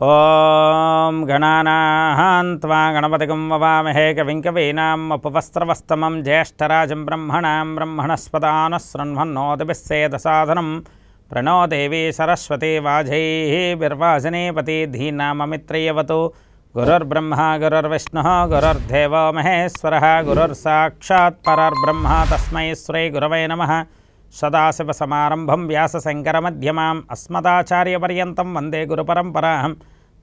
ॐ गणपति त्वा गणपतिगं ववामहे कविङ्कवीनाम् उपवस्त्रवस्तमं ज्येष्ठराजं ब्रह्मणां ब्रह्मणस्पदानशृण्वन्नोदिभिः सेदसाधनं। प्रणो देवी सरस्वती वाजैः बिर्वाजनेपति धीनाममित्रयवतु। गुरुर्ब्रह्मा, गुरुर्विष्णुः, गुरुर्देवो महेश्वरः, गुरुर्साक्षात् परर्ब्रह्मा तस्मै श्रीगुरवे नमः। सदाशिवसमारम्भं व्यासशङ्करमध्यमाम् अस्मदाचार्यपर्यन्तं वंदे गुरुपरम्पराम्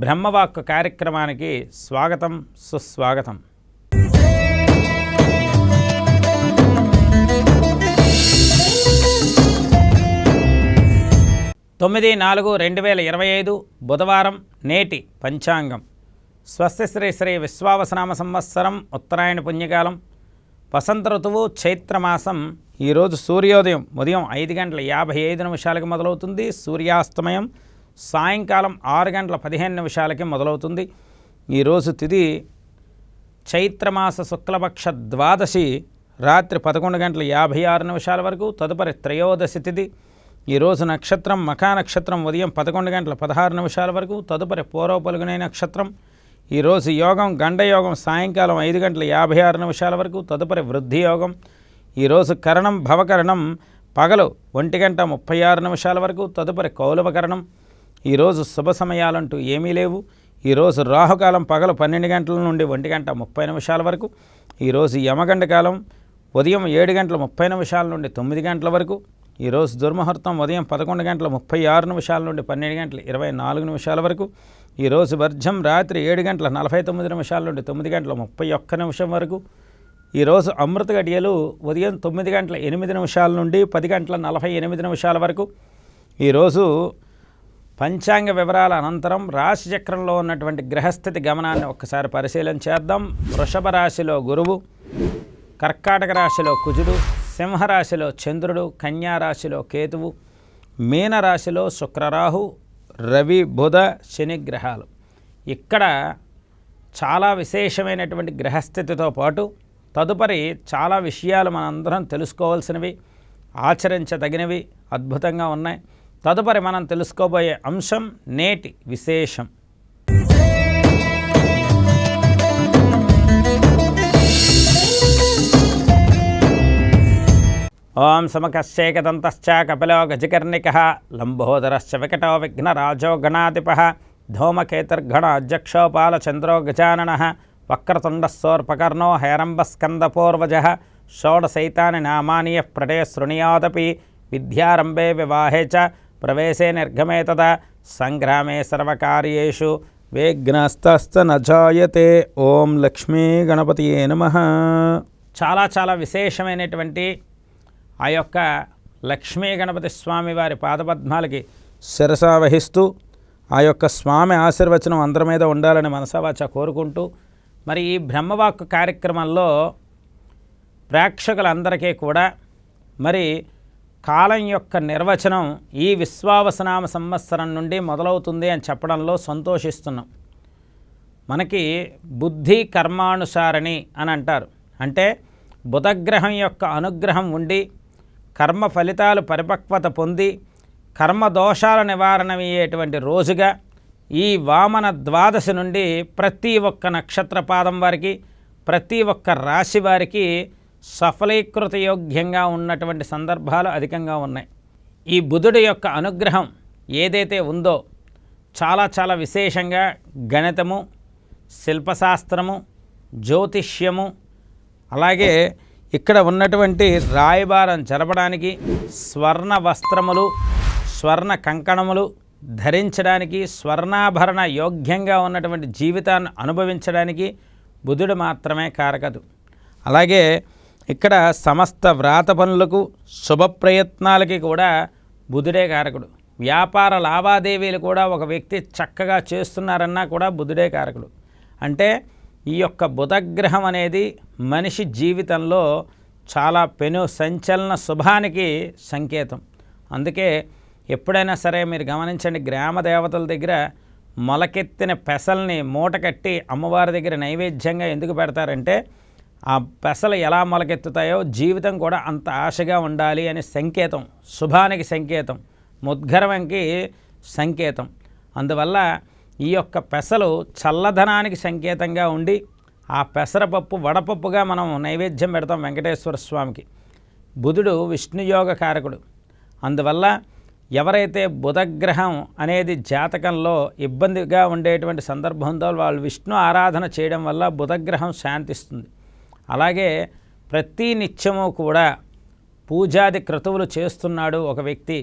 బ్రహ్మవాక్ కార్యక్రమానికి స్వాగతం సుస్వాగతం. తొమ్మిది నాలుగు రెండు వేల ఇరవై ఐదు బుధవారం నేటి పంచాంగం. స్వస్తి శ్రీ శ్రీ విశ్వావసనామ సంవత్సరం ఉత్తరాయణ పుణ్యకాలం. వసంత ఋతువు చైత్రమాసం ఈరోజు సూర్యోదయం ఉదయం ఐదు గంటల యాభై ఐదు నిమిషాలకి మొదలవుతుంది. సూర్యాస్తమయం సాయంకాలం ఆరు గంటల పదిహేను నిమిషాలకి మొదలవుతుంది. ఈరోజు తిథి చైత్రమాస శుక్లపక్ష ద్వాదశి రాత్రి పదకొండు గంటల యాభై ఆరు నిమిషాల వరకు తదుపరి త్రయోదశి తిథి ఈరోజు నక్షత్రం మఖా నక్షత్రం ఉదయం పదకొండు గంటల పదహారు నిమిషాల వరకు తదుపరి పూర్వపలుగునే నక్షత్రం. ఈరోజు యోగం గండయోగం సాయంకాలం ఐదు గంటల యాభై ఆరు నిమిషాల వరకు తదుపరి వృద్ధి యోగం. ఈరోజు కరణం భవకరణం పగలు ఒంటి గంట ముప్పై ఆరు నిమిషాల వరకు తదుపరి కౌలవకరణం ఈరోజు శుభ సమయాలంటూ ఏమీ లేవు. ఈరోజు రాహుకాలం పగలు పన్నెండు గంటల నుండి ఒంటి గంట ముప్పై నిమిషాల వరకు. ఈరోజు యమగండ కాలం ఉదయం ఏడు గంటల ముప్పై నిమిషాల నుండి తొమ్మిది గంటల వరకు. ఈరోజు దుర్ముహూర్తం ఉదయం పదకొండు గంటల ముప్పై ఆరు నిమిషాల నుండి పన్నెండు గంటల ఇరవై నాలుగు నిమిషాల వరకు. ఈరోజు వర్జం రాత్రి ఏడు గంటల నలభై తొమ్మిది నిమిషాల నుండి తొమ్మిది గంటల ముప్పై ఒక్క నిమిషం వరకు. ఈరోజు అమృత గడియలు ఉదయం తొమ్మిది గంటల ఎనిమిది నిమిషాల నుండి పది గంటల నలభై ఎనిమిది నిమిషాల వరకు. ఈరోజు పంచాంగ వివరాల అనంతరం రాశి చక్రంలో ఉన్నటువంటి గ్రహస్థితి గమనాన్ని ఒక్కసారి పరిశీలన చేద్దాం. వృషభ రాశిలో గురువు కర్కాటక రాశిలో కుజుడు సింహరాశిలో చంద్రుడు కన్యా రాశిలో కేతువు మీనరాశిలో శుక్రరాహు రవి బుధ శని గ్రహాలు. ఇక్కడ చాలా విశేషమైనటువంటి గ్రహస్థితితో పాటు తదుపరి చాలా విషయాలు మనందరం తెలుసుకోవాల్సినవి ఆచరించదగినవి అద్భుతంగా ఉన్నాయి. తదుపరి మనం తెలుసుకోబోయే అంశం నేటి విశేషం. ఓం సమకశ్చేకదంతశ్చ కపిలో గజకర్ణిక లంబోదరశ్చ వికటో విఘ్నరాజో గణాధిప ధూమకేతుర్గణ అధ్యక్షోపాలచంద్రో గజానన వక్రతుండస్సోర్పకర్ణో హేరంబస్కందపూర్వజ షోడశైతాని నామాని యః ప్రటే శృణుయాదపి విద్యారంభే వివాహే చ ప్రవేశే నిర్గమే తదా సంగ్రామే సర్వకార్యేషు విఘ్నస్తస్త నజాయతే ఓం లక్ష్మీ గణపతియే నమ. చాలా చాలా విశేషమైనటువంటి ఆ యొక్క లక్ష్మీ గణపతి స్వామి వారి పాదపద్మాలకి శిరస వహిస్తూ ఆ యొక్క స్వామి ఆశీర్వచనం అందరి మీద ఉండాలని మనసావాచ కోరుకుంటూ మరి ఈ బ్రహ్మవాక్కు కార్యక్రమంలో ప్రేక్షకులందరికీ కూడా మరి కాలం యొక్క నిర్వచనం ఈ విశ్వావసనామ సంవత్సరం నుండి మొదలవుతుంది అని చెప్పడంలో సంతోషిస్తున్నాం. మనకి బుద్ధి కర్మానుసారణి అని అంటారు. అంటే బుధగ్రహం యొక్క అనుగ్రహం ఉండి కర్మ ఫలితాలు పరిపక్వత పొంది కర్మ దోషాల నివారణ అయ్యేటువంటి రోజుగా ఈ వామన ద్వాదశి నుండి ప్రతి ఒక్క నక్షత్ర పాదం వారికి ప్రతి ఒక్క రాశి వారికి సఫలీకృత యోగ్యంగా ఉన్నటువంటి సందర్భాలు అధికంగా ఉన్నాయి. ఈ బుధుడి యొక్క అనుగ్రహం ఏదైతే ఉందో చాలా చాలా విశేషంగా గణితము శిల్పశాస్త్రము జ్యోతిష్యము అలాగే ఇక్కడ ఉన్నటువంటి రాయబారం జరపడానికి స్వర్ణ వస్త్రములు స్వర్ణ కంకణములు ధరించడానికి స్వర్ణాభరణ యోగ్యంగా ఉన్నటువంటి జీవితాన్ని అనుభవించడానికి బుధుడు మాత్రమే కారకదు. అలాగే ఇక్కడ సమస్త వ్రాత పనులకు శుభ ప్రయత్నాలకి కూడా బుధుడే కారకుడు. వ్యాపార లావాదేవీలు కూడా ఒక వ్యక్తి చక్కగా చేస్తున్నారన్నా కూడా బుధుడే కారకుడు. అంటే ఈ యొక్క బుధగ్రహం అనేది మనిషి జీవితంలో చాలా పెను సంచలన శుభానికి సంకేతం. అందుకే ఎప్పుడైనా సరే మీరు గమనించండి గ్రామ దేవతల దగ్గర మొలకెత్తిన పెసల్ని మూట కట్టి అమ్మవారి దగ్గర నైవేద్యంగా ఎందుకు పెడతారంటే ఆ పెసలు ఎలా మొలకెత్తుతాయో జీవితం కూడా అంత ఆశగా ఉండాలి అని సంకేతం శుభానికి సంకేతం ముద్గరవంకి సంకేతం. అందువల్ల ఈ యొక్క పెసలు చల్లదనానికి సంకేతంగా ఉండి ఆ పెసరపప్పు వడపప్పుగా మనం నైవేద్యం పెడతాం వెంకటేశ్వర స్వామికి. బుధుడు విష్ణుయోగ కారకుడు. అందువల్ల ఎవరైతే బుధగ్రహం అనేది జాతకంలో ఇబ్బందిగా ఉండేటువంటి సందర్భంతో వాళ్ళు విష్ణు ఆరాధన చేయడం వల్ల బుధగ్రహం శాంతిస్తుంది. అలాగే ప్రతి నిత్యము కూడా పూజాది క్రతువులు చేస్తున్నాడు ఒక వ్యక్తి.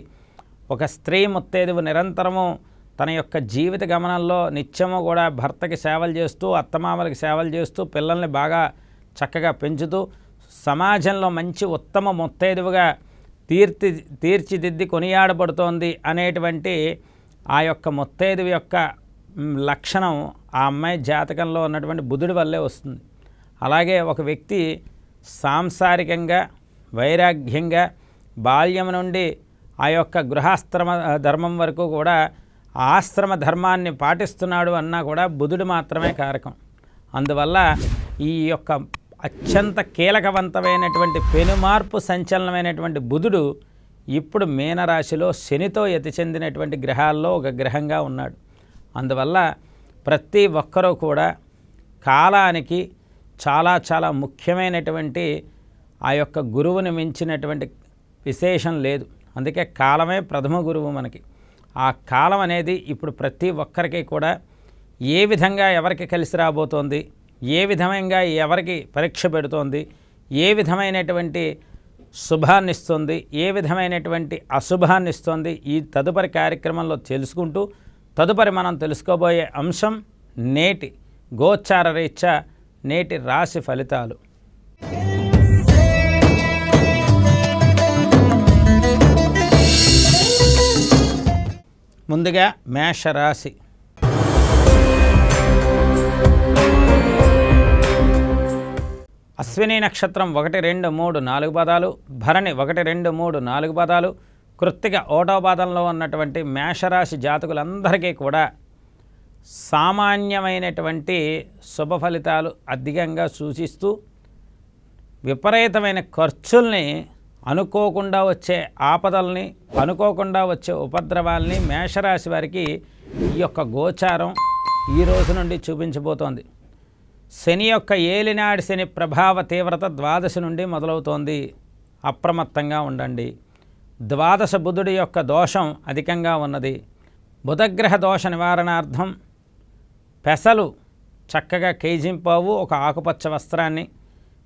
ఒక స్త్రీ ముత్తేదువు నిరంతరము తన యొక్క జీవిత గమనంలో నిత్యము కూడా భర్తకి సేవలు చేస్తూ అత్తమామలకి సేవలు చేస్తూ పిల్లల్ని బాగా చక్కగా పెంచుతూ సమాజంలో మంచి ఉత్తమ ముత్తైదువుగా తీర్చి తీర్చిదిద్ది కొనియాడబడుతోంది అనేటువంటి ఆ యొక్క ముత్తైదువు యొక్క లక్షణం ఆ అమ్మాయి జాతకంలో ఉన్నటువంటి బుధుడి వల్లే వస్తుంది. అలాగే ఒక వ్యక్తి సాంసారికంగా వైరాగ్యంగా బాల్యం నుండి ఆ యొక్క గృహాశ్రమ ధర్మం వరకు కూడా ఆశ్రమ ధర్మాన్ని పాటిస్తున్నాడు అన్నా కూడా బుధుడు మాత్రమే కారకం. అందువల్ల ఈ యొక్క అత్యంత కీలకవంతమైనటువంటి పెనుమార్పు సంచలనమైనటువంటి బుధుడు ఇప్పుడు మీనరాశిలో శనితో ఎతి చెందినటువంటి గ్రహాల్లో ఒక గ్రహంగా ఉన్నాడు. అందువల్ల ప్రతి ఒక్కరూ కూడా కాలానికి చాలా చాలా ముఖ్యమైనటువంటి ఆ యొక్క గురువుని మించినటువంటి విశేషం లేదు. అందుకే కాలమే ప్రథమ గురువు మనకి. ఆ కాలం అనేది ఇప్పుడు ప్రతి ఒక్కరికి కూడా ఏ విధంగా ఎవరికి కలిసి రాబోతోంది ఏ విధంగా ఎవరికి పరీక్ష పెడుతోంది ఏ విధమైనటువంటి శుభాన్ని ఇస్తుంది ఏ విధమైనటువంటి అశుభాన్ని ఇస్తుంది ఈ తదుపరి కార్యక్రమంలో తెలుసుకుంటూ తదుపరి మనం తెలుసుకోబోయే అంశం నేటి గోచార రీత్యా నేటి రాశి ఫలితాలు. ముందుగా మేషరాశి. అశ్విని నక్షత్రం ఒకటి రెండు మూడు నాలుగు పదాలు భరణి ఒకటి రెండు మూడు నాలుగు పదాలు కృత్తిక ఓటో పాదంలో ఉన్నటువంటి మేషరాశి జాతకులందరికీ కూడా సామాన్యమైనటువంటి శుభ ఫలితాలు అధికంగా సూచిస్తూ విపరీతమైన ఖర్చుల్ని అనుకోకుండా వచ్చే ఆపదల్ని అనుకోకుండా వచ్చే ఉపద్రవాల్ని మేషరాశి వారికి ఈ యొక్క గోచారం ఈ రోజు నుండి చూపించబోతోంది. శని యొక్క ఏలినాడి శని ప్రభావ తీవ్రత ద్వాదశి నుండి మొదలవుతోంది. అప్రమత్తంగా ఉండండి. ద్వాదశ బుధుడి యొక్క దోషం అధికంగా ఉన్నది. బుధగ్రహ దోష నివారణార్థం పెసలు చక్కగా కేజింపావు ఒక ఆకుపచ్చ వస్త్రాన్ని.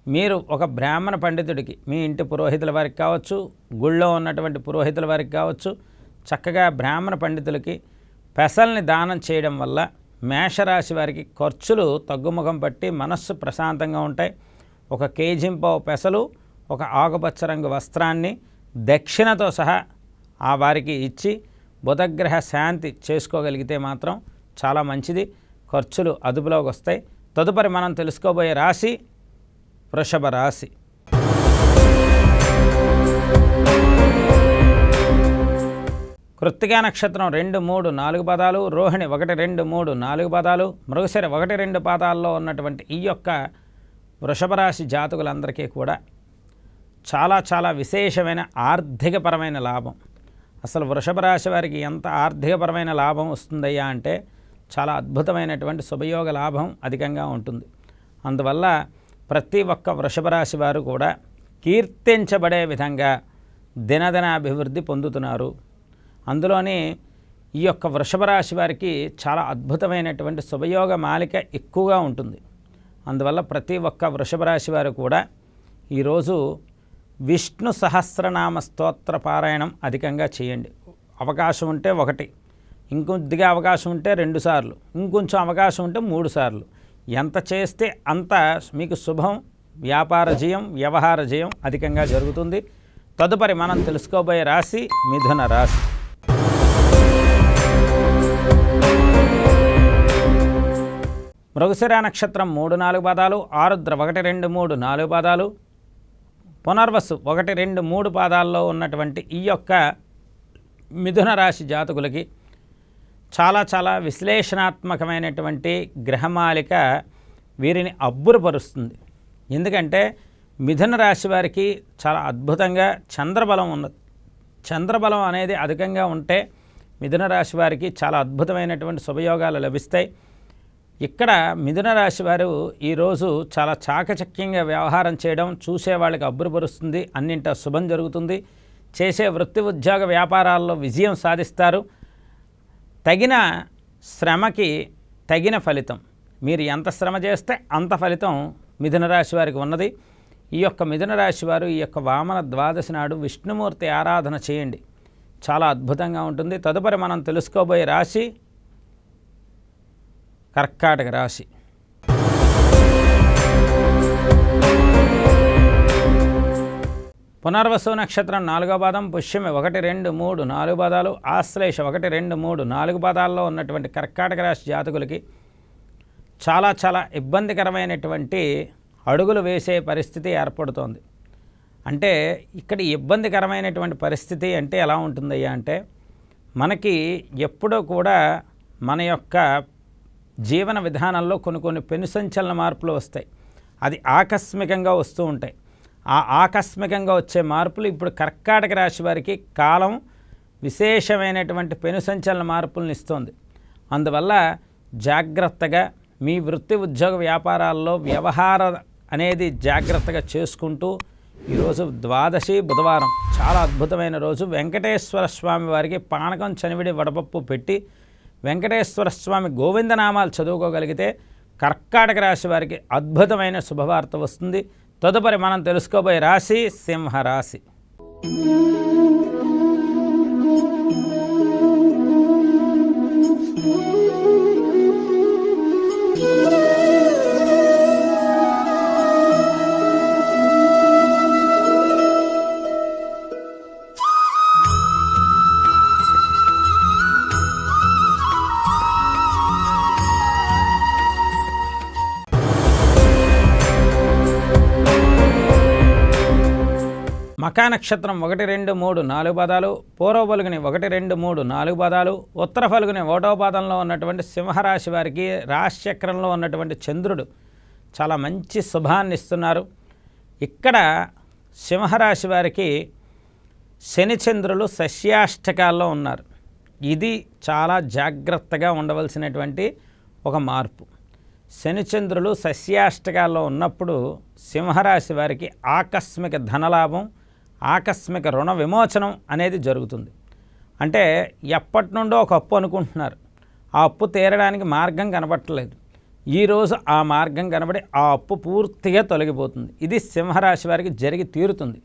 మీరు ఒక బ్రాహ్మణ పండితుడికి మీ ఇంటి పురోహితుల వారికి కావచ్చు గుళ్ళో ఉన్నటువంటి పురోహితుల వారికి కావచ్చు చక్కగా బ్రాహ్మణ పండితులకి పెసల్ని దానం చేయడం వల్ల మేషరాశి వారికి ఖర్చులు తగ్గుముఖం పట్టి మనస్సు ప్రశాంతంగా ఉంటాయి. ఒక కేజింపావు పెసలు ఒక ఆకుపచ్చ రంగు వస్త్రాన్ని దక్షిణతో సహా ఆ వారికి ఇచ్చి బుధగ్రహ శాంతి చేసుకోగలిగితే మాత్రం చాలా మంచిది. ఖర్చులు అదుపులోకి వస్తాయి. తదుపరి మనం తెలుసుకోబోయే రాశి వృషభ రాశి. కృత్తికా నక్షత్రం రెండు మూడు నాలుగు పదాలు రోహిణి ఒకటి రెండు మూడు నాలుగు పదాలు మృగశిర ఒకటి రెండు పాదాల్లో ఉన్నటువంటి ఈ యొక్క వృషభరాశి జాతకులందరికీ కూడా చాలా చాలా విశేషమైన ఆర్థికపరమైన లాభం. అసలు వృషభ రాశి వారికి ఎంత ఆర్థికపరమైన లాభం వస్తుందయ్యా అంటే చాలా అద్భుతమైనటువంటి శుభయోగ లాభం అధికంగా ఉంటుంది. అందువల్ల ప్రతి ఒక్క వృషభ రాశి వారు కూడా కీర్తించబడే విధంగా దినదిన అభివృద్ధి పొందుతున్నారు. అందులోని ఈ యొక్క వృషభ రాశి వారికి చాలా అద్భుతమైనటువంటి శుభయోగ మాలిక ఎక్కువగా ఉంటుంది. అందువల్ల ప్రతి ఒక్క వృషభ రాశి వారు కూడా ఈరోజు విష్ణు సహస్రనామ స్తోత్ర పారాయణం అధికంగా చేయండి. అవకాశం ఉంటే ఒకటి. ఇంకొద్దిగా అవకాశం ఉంటే రెండు సార్లు ఇంకొంచెం అవకాశం ఉంటే మూడు సార్లు. ఎంత చేస్తే అంత మీకు శుభం వ్యాపార జయం వ్యవహార జయం అధికంగా జరుగుతుంది. తదుపరి మనం తెలుసుకోబోయే రాశి మిథున రాశి. మృగశిర నక్షత్రం మూడు నాలుగు పాదాలు ఆరుద్ర ఒకటి రెండు మూడు నాలుగు పాదాలు పునర్వసు ఒకటి రెండు మూడు పాదాల్లో ఉన్నటువంటి ఈ యొక్క మిథున రాశి జాతకులకి చాలా చాలా విశ్లేషణాత్మకమైనటువంటి గ్రహమాలిక వీరిని అబ్బురపరుస్తుంది. ఎందుకంటే మిథున రాశి వారికి చాలా అద్భుతంగా చంద్రబలం ఉన్నది. చంద్రబలం అనేది అధికంగా ఉంటే మిథున రాశి వారికి చాలా అద్భుతమైనటువంటి శుభయోగాలు లభిస్తాయి. ఇక్కడ మిథున రాశి వారు ఈరోజు చాలా చాకచక్యంగా వ్యవహారం చేయడం చూసే వాళ్ళకి అబ్బురపరుస్తుంది అన్నింట శుభం జరుగుతుంది. చేసే వృత్తి ఉద్యోగ వ్యాపారాల్లో విజయం సాధిస్తారు. తగిన శ్రమకి తగిన ఫలితం. మీరు ఎంత శ్రమ చేస్తే అంత ఫలితం మిథున రాశి వారికి ఉన్నది. ఈ యొక్క మిథున రాశి వారు ఈ యొక్క వామన ద్వాదశి నాడు విష్ణుమూర్తి ఆరాధన చేయండి. చాలా అద్భుతంగా ఉంటుంది. తదుపరి మనం తెలుసుకోబోయే రాశి కర్కాటక రాశి. పునర్వసు నక్షత్రం నాలుగో పాదం పుష్యమి ఒకటి రెండు మూడు నాలుగు పాదాలు ఆశ్లేష ఒకటి రెండు మూడు నాలుగు పాదాల్లో ఉన్నటువంటి కర్కాటక రాశి జాతకులకి చాలా చాలా ఇబ్బందికరమైనటువంటి అడుగులు వేసే పరిస్థితి ఏర్పడుతోంది. అంటే ఇక్కడ ఇబ్బందికరమైనటువంటి పరిస్థితి అంటే ఎలా ఉంటుందయ్యా అంటే మనకి ఎప్పుడూ కూడా మన యొక్క జీవన విధానంలో కొన్ని కొన్ని పెను సంచలన మార్పులు వస్తాయి. అది ఆకస్మికంగా వస్తూ ఉంటాయి. ఆ ఆకస్మికంగా వచ్చే మార్పులు ఇప్పుడు కర్కాటక రాశి వారికి కాలం విశేషమైనటువంటి పెను సంచలన మార్పులను ఇస్తుంది. అందువల్ల జాగ్రత్తగా మీ వృత్తి ఉద్యోగ వ్యాపారాల్లో వ్యవహార అనేది జాగ్రత్తగా చేసుకుంటూ ఈరోజు ద్వాదశి బుధవారం చాలా అద్భుతమైన రోజు. వెంకటేశ్వర స్వామి వారికి పానకం చనివిడి వడపప్పు పెట్టి వెంకటేశ్వర స్వామి గోవిందనామాలు చదువుకోగలిగితే కర్కాటక రాశి వారికి అద్భుతమైన శుభవార్త వస్తుంది. తదుపరి మనం తెలుసుకోబోయే రాశి సింహరాశి. నక్షత్రం ఒకటి రెండు మూడు నాలుగు పదాలు పూర్వ పలుగుని ఒకటి రెండు మూడు నాలుగు పదాలు ఉత్తర పలుగుని ఒకటో పాదంలో ఉన్నటువంటి సింహరాశి వారికి రాశిచక్రంలో ఉన్నటువంటి చంద్రుడు చాలా మంచి శుభాన్ని ఇస్తున్నారు. ఇక్కడ సింహరాశి వారికి శనిచంద్రులు సస్యాష్టకాల్లో ఉన్నారు. ఇది చాలా జాగ్రత్తగా ఉండవలసినటువంటి ఒక మార్పు. శనిచంద్రులు సస్యాష్టకాల్లో ఉన్నప్పుడు సింహరాశి వారికి ఆకస్మిక ధనలాభం ఆకస్మిక రుణ విమోచనం అనేది జరుగుతుంది. అంటే ఎప్పటి నుండో ఒక అప్పు అనుకుంటున్నారు. ఆ అప్పు తీరడానికి మార్గం కనబట్టలేదు. ఈరోజు ఆ మార్గం కనబడి ఆ అప్పు పూర్తిగా తొలగిపోతుంది. ఇది సింహరాశి వారికి జరిగి తీరుతుంది.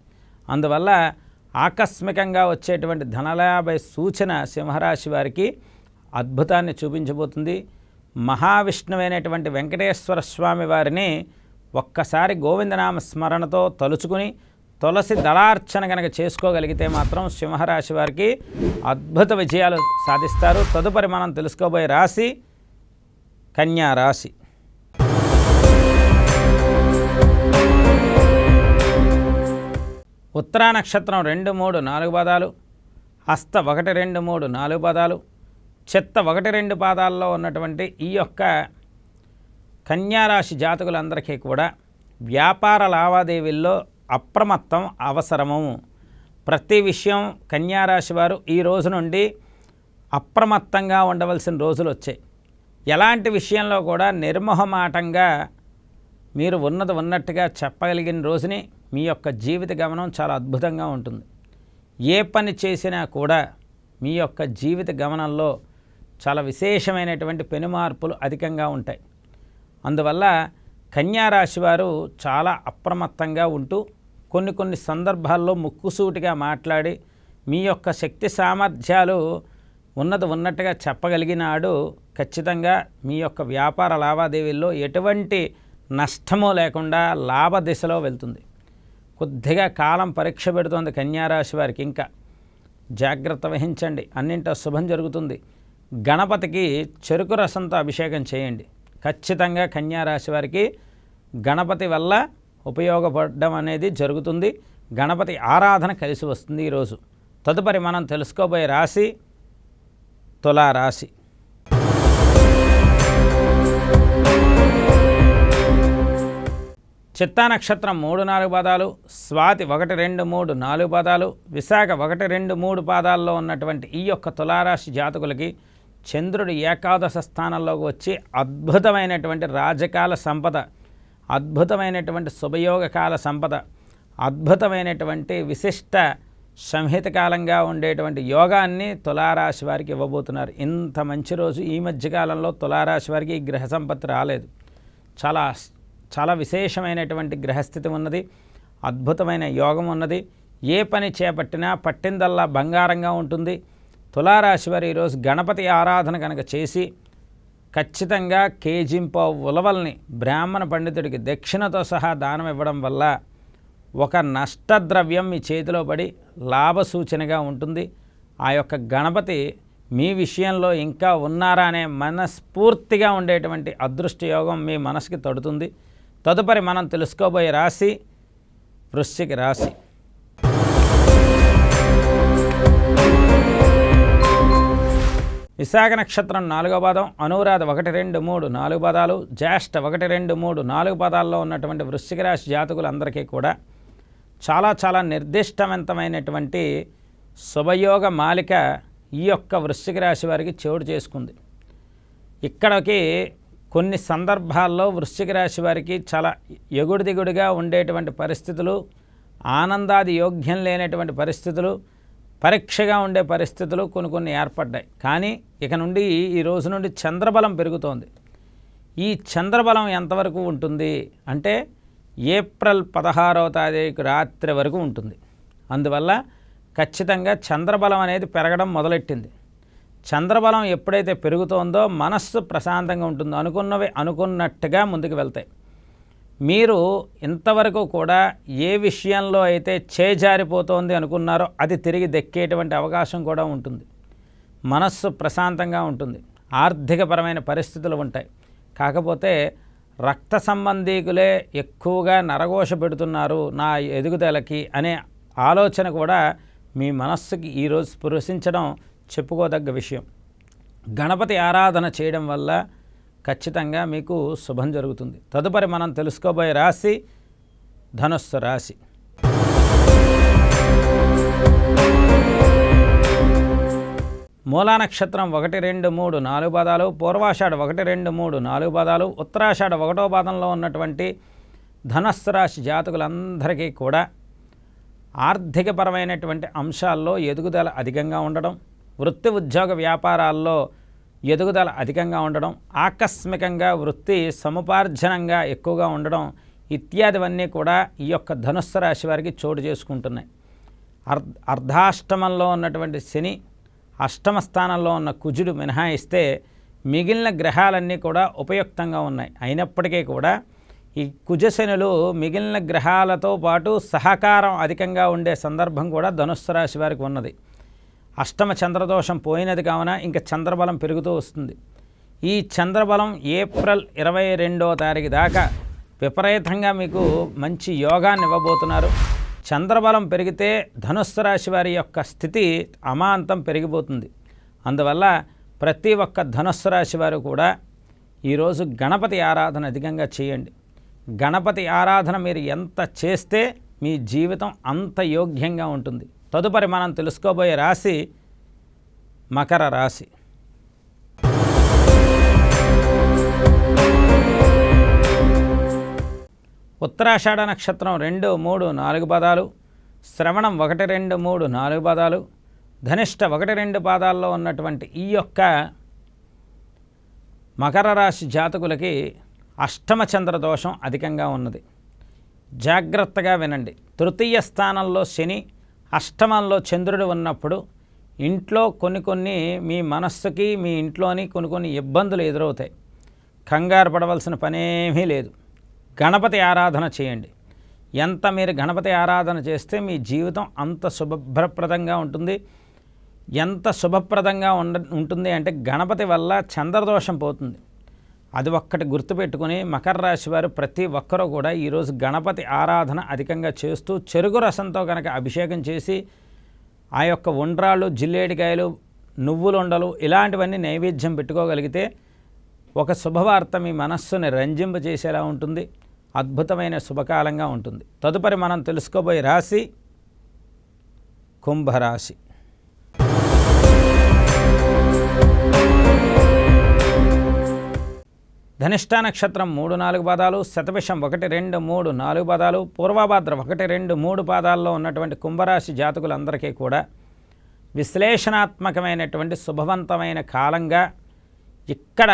అందువల్ల ఆకస్మికంగా వచ్చేటువంటి ధనలాభ సూచన సింహరాశి వారికి అద్భుతాన్ని చూపించబోతుంది. మహావిష్ణువైనటువంటి వెంకటేశ్వర స్వామి వారిని ఒక్కసారి గోవిందనామ స్మరణతో తలుచుకుని తులసి దళార్చన కనుక చేసుకోగలిగితే మాత్రం సింహరాశి వారికి అద్భుత విజయాలు సాధిస్తారు. తదుపరి మనం తెలుసుకోబోయే రాశి కన్యా రాశి. ఉత్తరా నక్షత్రం రెండు మూడు నాలుగు పాదాలు హస్త ఒకటి రెండు మూడు నాలుగు పాదాలు చెత్త ఒకటి రెండు పాదాల్లో ఉన్నటువంటి ఈ యొక్క కన్యారాశి జాతకులందరికీ కూడా వ్యాపార లావాదేవీల్లో అప్రమత్తం అవసరము. ప్రతి విషయం కన్యారాశి వారు ఈ రోజు నుండి అప్రమత్తంగా ఉండవలసిన రోజులు వచ్చాయి. ఎలాంటి విషయంలో కూడా నిర్మోహమాటంగా మీరు ఉన్నది ఉన్నట్టుగా చెప్పగలిగిన రోజుని మీ యొక్క జీవిత గమనం చాలా అద్భుతంగా ఉంటుంది. ఏ పని చేసినా కూడా మీ యొక్క జీవిత గమనంలో చాలా విశేషమైనటువంటి పెనుమార్పులు అధికంగా ఉంటాయి. అందువల్ల కన్యారాశి వారు చాలా అప్రమత్తంగా ఉంటూ కొన్ని కొన్ని సందర్భాల్లో ముక్కుసూటిగా మాట్లాడి మీ యొక్క శక్తి సామర్థ్యాలు ఉన్నది ఉన్నట్టుగా చెప్పగలిగినాడు. ఖచ్చితంగా మీ యొక్క వ్యాపార లావాదేవీల్లో ఎటువంటి నష్టము లేకుండా లాభ దిశలో వెళ్తుంది. కొద్దిగా కాలం పరీక్ష పెడుతోంది కన్యారాశి వారికి. ఇంకా జాగ్రత్త వహించండి. అన్నింటో శుభం జరుగుతుంది. గణపతికి చెరుకు రసంతో అభిషేకం చేయండి. ఖచ్చితంగా కన్యారాశి వారికి గణపతి వల్ల ఉపయోగపడడం అనేది జరుగుతుంది. గణపతి ఆరాధన కలిసి వస్తుంది ఈరోజు. తదుపరి మనం తెలుసుకోబోయే రాశి తులారాశి. చిత్తా నక్షత్రం మూడు నాలుగు పాదాలు స్వాతి ఒకటి రెండు మూడు నాలుగు పాదాలు విశాఖ ఒకటి రెండు మూడు పాదాల్లో ఉన్నటువంటి ఈ యొక్క తులారాశి జాతకులకి చంద్రుడు ఏకాదశ స్థానంలోకి వచ్చి అద్భుతమైనటువంటి రాజకాల సంపద అద్భుతమైనటువంటి శుభయోగకాల సంపద అద్భుతమైనటువంటి విశిష్ట సంహితకాలంగా ఉండేటువంటి యోగాన్ని తులారాశి వారికి ఇవ్వబోతున్నారు. ఇంత మంచి రోజు ఈ మధ్యకాలంలో తులారాశి వారికి ఈ గ్రహ సంపత్తి రాలేదు. చాలా చాలా విశేషమైనటువంటి గ్రహస్థితి ఉన్నది అద్భుతమైన యోగం ఉన్నది. ఏ పని చేపట్టినా పట్టిందల్లా బంగారంగా ఉంటుంది. తులారాశి వారు ఈరోజు గణపతి ఆరాధన కనుక చేసి ఖచ్చితంగా కేజింపో ఉలవల్ని బ్రాహ్మణ పండితుడికి దక్షిణతో సహా దానం ఇవ్వడం వల్ల ఒక నష్టద్రవ్యం మీ చేతిలో పడి లాభసూచనగా ఉంటుంది. ఆ యొక్క గణపతి మీ విషయంలో ఇంకా ఉన్నారా అనే మనస్ఫూర్తిగా ఉండేటువంటి అదృష్ట యోగం మీ మనసుకి తడుతుంది. తదుపరి మనం తెలుసుకోబోయే రాశి వృశ్చిక రాశి. విశాఖ నక్షత్రం నాలుగో పాదం అనురాధ ఒకటి రెండు మూడు నాలుగు పదాలు జ్యేష్ఠ ఒకటి రెండు మూడు నాలుగు పదాల్లో ఉన్నటువంటి వృశ్చిక రాశి జాతకులందరికీ కూడా చాలా చాలా నిర్దిష్టవంతమైనటువంటి శుభయోగ మాలిక ఈ యొక్క వృశ్చిక రాశి వారికి చోటు చేసుకుంది. ఇక్కడికి కొన్ని సందర్భాల్లో వృశ్చిక రాశి వారికి చాలా ఎగుడు దిగుడుగా ఉండేటువంటి పరిస్థితులు ఆనందాది యోగ్యం లేనటువంటి పరిస్థితులు పరీక్షగా ఉండే పరిస్థితులు కొన్ని కొన్ని ఏర్పడ్డాయి. కానీ ఇక నుండి ఈ రోజు నుండి చంద్రబలం పెరుగుతోంది. ఈ చంద్రబలం ఎంతవరకు ఉంటుంది అంటే ఏప్రిల్ పదహారవ తారీఖు రాత్రి వరకు ఉంటుంది. అందువల్ల ఖచ్చితంగా చంద్రబలం అనేది పెరగడం మొదలెట్టింది. చంద్రబలం ఎప్పుడైతే పెరుగుతోందో మనస్సు ప్రశాంతంగా ఉంటుందో అనుకున్నవి అనుకున్నట్టుగా ముందుకు వెళ్తాయి. మీరు ఇంతవరకు కూడా ఏ విషయంలో అయితే చేజారిపోతోంది అనుకున్నారో అది తిరిగి దక్కేటువంటి అవకాశం కూడా ఉంటుంది. మనస్సు ప్రశాంతంగా ఉంటుంది. ఆర్థికపరమైన పరిస్థితులు ఉంటాయి. కాకపోతే రక్త సంబంధీకులే ఎక్కువగా నరఘోష పెడుతున్నారు నా ఎదుగుదలకి అనే ఆలోచన కూడా మీ మనస్సుకి ఈరోజు స్పృశించడం చెప్పుకోదగ్గ విషయం. గణపతి ఆరాధన చేయడం వల్ల ఖచ్చితంగా మీకు శుభం జరుగుతుంది. తదుపరి మనం తెలుసుకోబోయే రాశి ధనుస్సు రాశి. మూలా నక్షత్రం ఒకటి రెండు మూడు నాలుగు పదాలు పూర్వాషాఢ ఒకటి రెండు మూడు నాలుగు పదాలు ఉత్తరాషాఢ ఒకటో పాదంలో ఉన్నటువంటి ధనస్సు రాశి జాతకులందరికీ కూడా ఆర్థికపరమైనటువంటి అంశాల్లో ఎదుగుదల అధికంగా ఉండడం వృత్తి ఉద్యోగ వ్యాపారాల్లో ఎదుగుదల అధికంగా ఉండడం ఆకస్మికంగా వృత్తి సముపార్జనంగా ఎక్కువగా ఉండడం ఇత్యాదివన్నీ కూడా ఈ యొక్క ధనుస్సు రాశి వారికి చోటు చేసుకుంటున్నాయి. అర్ధ అర్ధాష్టమంలో ఉన్నటువంటి శని అష్టమ స్థానంలో ఉన్న కుజుడు మినహాయిస్తే మిగిలిన గ్రహాలన్నీ కూడా ఉపయుక్తంగా ఉన్నాయి. అయినప్పటికీ కూడా ఈ కుజశనులు మిగిలిన గ్రహాలతో పాటు సహకారం అధికంగా ఉండే సందర్భం కూడా ధనుస్సు రాశి వారికి ఉన్నది. అష్టమ చంద్రదోషం పోయినది కావున ఇంకా చంద్రబలం పెరుగుతూ వస్తుంది. ఈ చంద్రబలం ఏప్రిల్ ఇరవై రెండో తారీఖు దాకా విపరీతంగా మీకు మంచి యోగాన్ని ఇవ్వబోతున్నారు. చంద్రబలం పెరిగితే ధనుస్సు రాశి వారి యొక్క స్థితి అమాంతం పెరిగిపోతుంది. అందువల్ల ప్రతి ఒక్క ధనుస్సు రాశి వారు కూడా ఈరోజు గణపతి ఆరాధన అధికంగా చేయండి. గణపతి ఆరాధన మీరు ఎంత చేస్తే మీ జీవితం అంత యోగ్యంగా ఉంటుంది. తదుపరి మనం తెలుసుకోబోయే రాశి మకర రాశి. ఉత్తరాషాఢ నక్షత్రం రెండు మూడు నాలుగు పదాలు శ్రవణం ఒకటి రెండు మూడు నాలుగు పదాలు ధనిష్ట ఒకటి రెండు పాదాల్లో ఉన్నటువంటి ఈ యొక్క మకర రాశి జాతకులకి అష్టమ చంద్ర దోషం అధికంగా ఉన్నది. జాగ్రత్తగా వినండి. తృతీయ స్థానంలో శని అష్టమంలో చంద్రుడు ఉన్నప్పుడు ఇంట్లో కొన్ని కొన్ని మీ మనస్సుకి మీ ఇంట్లోని కొన్ని కొన్ని ఇబ్బందులు ఎదురవుతాయి. కంగారు పడవలసిన పనేమీ లేదు. గణపతి ఆరాధన చేయండి. ఎంత మీరు గణపతి ఆరాధన చేస్తే మీ జీవితం అంత శుభప్రదంగా ఉంటుంది. ఎంత శుభప్రదంగా ఉండ ఉంటుంది అంటే గణపతి వల్ల చంద్రదోషం పోతుంది. అది ఒక్కటి గుర్తుపెట్టుకుని మకర రాశి వారు ప్రతి ఒక్కరూ కూడా ఈరోజు గణపతి ఆరాధన అధికంగా చేస్తూ చెరుకు రసంతో కనుక అభిషేకం చేసి ఆ యొక్క ఉండ్రాళ్ళు జిల్లేడికాయలు నువ్వులుండలు ఇలాంటివన్నీ నైవేద్యం పెట్టుకోగలిగితే ఒక శుభవార్త మీ మనస్సుని రంజింపజేసేలా ఉంటుంది. అద్భుతమైన శుభకాలంగా ఉంటుంది. తదుపరి మనం తెలుసుకోబోయే రాశి కుంభరాశి. ధనిష్ట నక్షత్రం మూడు నాలుగు పాదాలు శతభిషం ఒకటి రెండు మూడు నాలుగు పాదాలు పూర్వభాద్ర ఒకటి రెండు మూడు పాదాల్లో ఉన్నటువంటి కుంభరాశి జాతకులందరికీ కూడా విశ్లేషణాత్మకమైనటువంటి శుభవంతమైన కాలంగా ఇక్కడ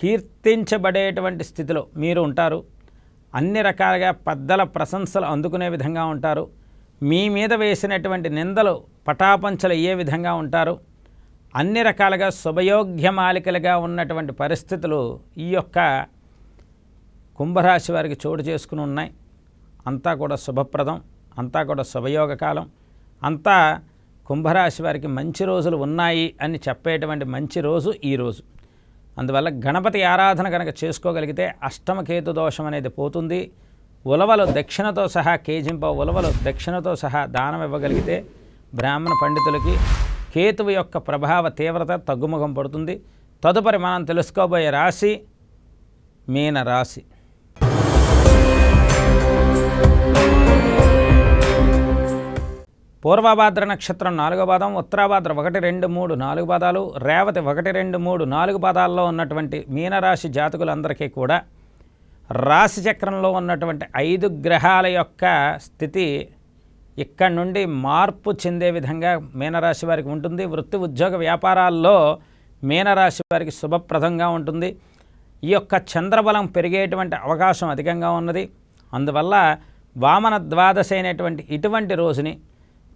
కీర్తించబడేటువంటి స్థితిలో మీరు ఉంటారు. అన్ని రకాలుగా పెద్దల ప్రశంసలు అందుకునే విధంగా ఉంటారు. మీ మీద వేసినటువంటి నిందలు పటాపంచలు అయ్యే విధంగా ఉంటారు. అన్ని రకాలుగా శుభయోగ్యమాలికలుగా ఉన్నటువంటి పరిస్థితులు ఈ యొక్క కుంభరాశి వారికి చోటు చేసుకుని ఉన్నాయి. అంతా కూడా శుభప్రదం అంతా కూడా శుభయోగ కాలం. అంతా కుంభరాశి వారికి మంచి రోజులు ఉన్నాయి అని చెప్పేటువంటి మంచి రోజు ఈ రోజు. అందువల్ల గణపతి ఆరాధన కనుక చేసుకోగలిగితే అష్టమకేతు దోషం అనేది పోతుంది. ఉలవలు దక్షిణతో సహా కేజింప ఉలవలు దక్షిణతో సహా దానం ఇవ్వగలిగితే బ్రాహ్మణ పండితులకి కేతువు యొక్క ప్రభావ తీవ్రత తగ్గుముఖం పడుతుంది. తదుపరి మనం తెలుసుకోబోయే రాశి మీన రాశి. పూర్వభాద్ర నక్షత్రం నాలుగో పాదం ఉత్తరాభాద్ర ఒకటి రెండు మూడు నాలుగు పాదాలు రేవతి ఒకటి రెండు మూడు నాలుగు పాదాల్లో ఉన్నటువంటి మీనరాశి జాతకులందరికీ కూడా రాశి చక్రంలో ఉన్నటువంటి ఐదు గ్రహాల యొక్క స్థితి ఇక్కడ నుండి మార్పు చెందే విధంగా మీనరాశి వారికి ఉంటుంది. వృత్తి ఉద్యోగ వ్యాపారాల్లో మీనరాశి వారికి శుభప్రదంగా ఉంటుంది. ఈ యొక్క చంద్రబలం పెరిగేటువంటి అవకాశం అధికంగా ఉన్నది. అందువల్ల వామన ద్వాదశి అయినటువంటి ఇటువంటి రోజుని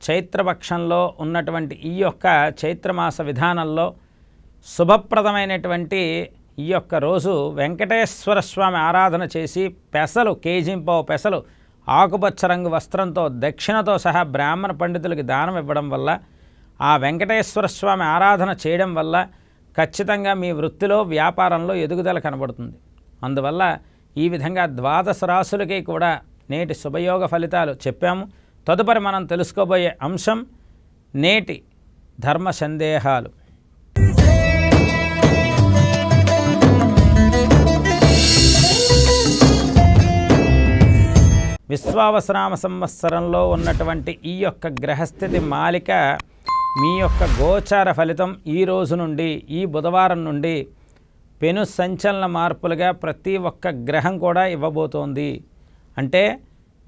చైత్రపక్షంలో ఉన్నటువంటి ఈ యొక్క చైత్రమాస విధానంలో శుభప్రదమైనటువంటి ఈ యొక్క రోజు వెంకటేశ్వర స్వామి ఆరాధన చేసి పెసలు కేజీంపావు పెసలు ఆకుపచ్చ రంగు వస్త్రంతో దక్షిణతో సహా బ్రాహ్మణ పండితులకి దానం ఇవ్వడం వల్ల ఆ వెంకటేశ్వర స్వామి ఆరాధన చేయడం వల్ల ఖచ్చితంగా మీ వృత్తిలో వ్యాపారంలో ఎదుగుదల కనబడుతుంది. అందువల్ల ఈ విధంగా ద్వాదశ రాసులకి కూడా నేటి శుభయోగ ఫలితాలు చెప్పాము. తదుపరి మనం తెలుసుకోబోయే అంశం నేటి ధర్మ సందేహాలు. విశ్వావసనామ సంవత్సరంలో ఉన్నటువంటి ఈ యొక్క గ్రహస్థితి మాలిక మీ యొక్క గోచార ఫలితం ఈ రోజు నుండి ఈ బుధవారం నుండి పెను సంచలన మార్పులుగా ప్రతి ఒక్క గ్రహం కూడా ఇవ్వబోతోంది. అంటే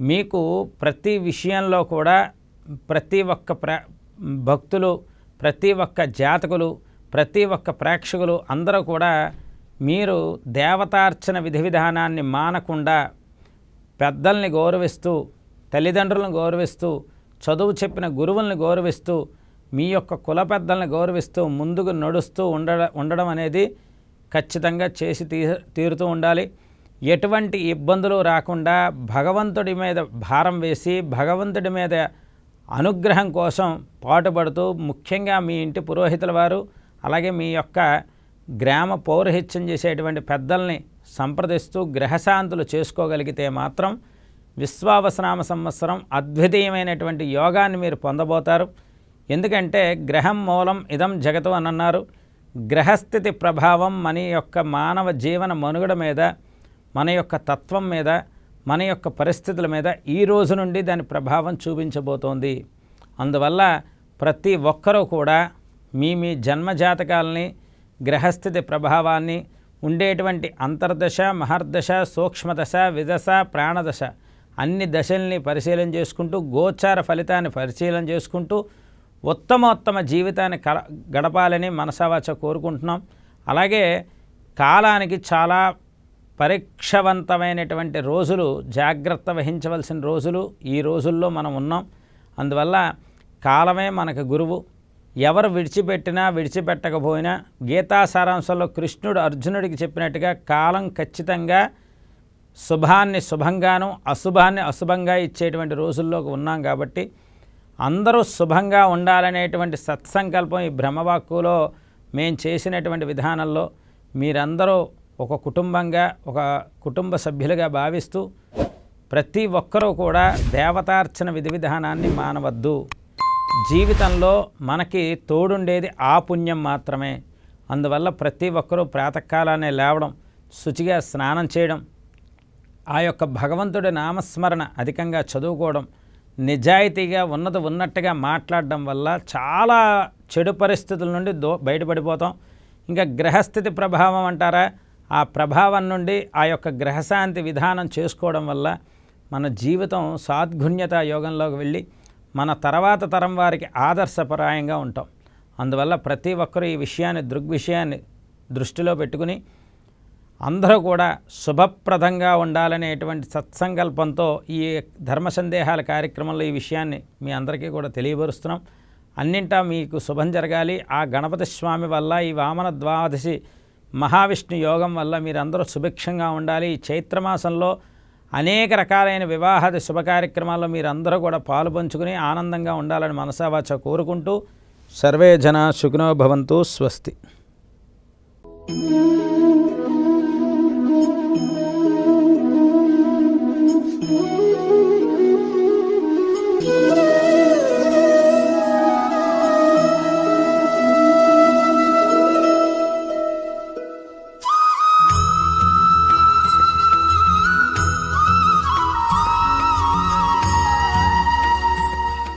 మీకు ప్రతి విషయంలో కూడా ప్రతి ఒక్క ప్ర భక్తులు ప్రతి ఒక్క జాతకులు ప్రతి ఒక్క ప్రేక్షకులు అందరూ కూడా మీరు దేవతార్చన విధి విధానాన్ని మానకుండా పెద్దల్ని గౌరవిస్తూ తల్లిదండ్రులను గౌరవిస్తూ చదువు చెప్పిన గురువుల్ని గౌరవిస్తూ మీ యొక్క కుల పెద్దల్ని గౌరవిస్తూ ముందుకు నడుస్తూ ఉండ ఉండడం అనేది ఖచ్చితంగా చేసి తీ తీరుతూ ఉండాలి. ఎటువంటి ఇబ్బందులు రాకుండా భగవంతుడి మీద భారం వేసి భగవంతుడి మీద అనుగ్రహం కోసం పాటుపడుతూ ముఖ్యంగా మీ ఇంటి పురోహితుల వారు అలాగే మీ యొక్క గ్రామ పౌరహిత్యం చేసేటువంటి పెద్దల్ని సంప్రదిస్తూ గ్రహశాంతులు చేసుకోగలిగితే మాత్రం విశ్వావసనామ సంవత్సరం అద్వితీయమైనటువంటి యోగాన్ని మీరు పొందబోతారు. ఎందుకంటే గ్రహం మూలం ఇదం జగతు అని అన్నారు గ్రహస్థితి ప్రభావం మన యొక్క మానవ జీవన మనుగడ మీద మన యొక్క తత్వం మీద మన యొక్క పరిస్థితుల మీద ఈ రోజు నుండి దాని ప్రభావం చూపించబోతోంది. అందువల్ల ప్రతి ఒక్కరూ కూడా మీ మీ జన్మజాతకాలని గ్రహస్థితి ప్రభావాన్ని ఉండేటువంటి అంతర్దశ మహర్దశ సూక్ష్మదశ విదశ ప్రాణదశ అన్ని దశల్ని పరిశీలన చేసుకుంటూ గోచార ఫలితాన్ని పరిశీలన చేసుకుంటూ ఉత్తమోత్తమ జీవితాన్ని కల గడపాలని మనసావాచ కోరుకుంటున్నాం. అలాగే కాలానికి చాలా పరీక్షవంతమైనటువంటి రోజులు జాగ్రత్త వహించవలసిన రోజులు ఈ రోజుల్లో మనం ఉన్నాం. అందువల్ల కాలమే మనకు గురువు. ఎవరు విడిచిపెట్టినా విడిచిపెట్టకపోయినా గీతా సారాంశంలో కృష్ణుడు అర్జునుడికి చెప్పినట్టుగా కాలం ఖచ్చితంగా శుభాన్ని శుభంగాను అశుభాన్ని అశుభంగా ఇచ్చేటువంటి రోజుల్లోకి ఉన్నాం కాబట్టి అందరూ శుభంగా ఉండాలనేటువంటి సత్సంకల్పం ఈ బ్రహ్మవాక్కులో మేము చేసినటువంటి విధానంలో మీరందరూ ఒక కుటుంబంగా ఒక కుటుంబ సభ్యులుగా భావిస్తూ ప్రతి ఒక్కరూ కూడా దేవతార్చన విధి విధానాన్ని మానవద్దు. జీవితంలో మనకి తోడుండేది ఆ పుణ్యం మాత్రమే. అందువల్ల ప్రతి ఒక్కరూ ప్రాతకాలాన్ని లేవడం శుచిగా స్నానం చేయడం ఆ యొక్క భగవంతుడి నామస్మరణ అధికంగా చదువుకోవడం నిజాయితీగా ఉన్నది ఉన్నట్టుగా మాట్లాడడం వల్ల చాలా చెడు పరిస్థితుల నుండి దో బయటపడిపోతాం. ఇంకా గ్రహస్థితి ప్రభావం అంటారా? ఆ ప్రభావం నుండి ఆ యొక్క గ్రహశాంతి విధానం చేసుకోవడం వల్ల మన జీవితం సాద్గుణ్యత యోగంలోకి వెళ్ళి మన తర్వాత తరం వారికి ఆదర్శపరాయంగా ఉంటాం. అందువల్ల ప్రతి ఒక్కరూ ఈ విషయాన్ని దృగ్విషయాన్ని దృష్టిలో పెట్టుకుని అందరూ కూడా శుభప్రదంగా ఉండాలనేటువంటి సత్సంకల్పంతో ఈ ధర్మ సందేహాల కార్యక్రమంలో ఈ విషయాన్ని మీ అందరికీ కూడా తెలియపరుస్తున్నాం. అన్నింటా మీకు శుభం జరగాలి. ఆ గణపతి స్వామి వల్ల ఈ వామన ద్వాదశి మహావిష్ణు యోగం వల్ల మీరందరూ సుభిక్షంగా ఉండాలి. ఈ చైత్రమాసంలో అనేక రకాలైన వివాహాది శుభ కార్యక్రమాల్లో మీరందరూ కూడా పాలు పంచుకుని ఆనందంగా ఉండాలని మనసావాచ కోరుకుంటూ సర్వే జన సుఖినో భవంతు స్వస్తి.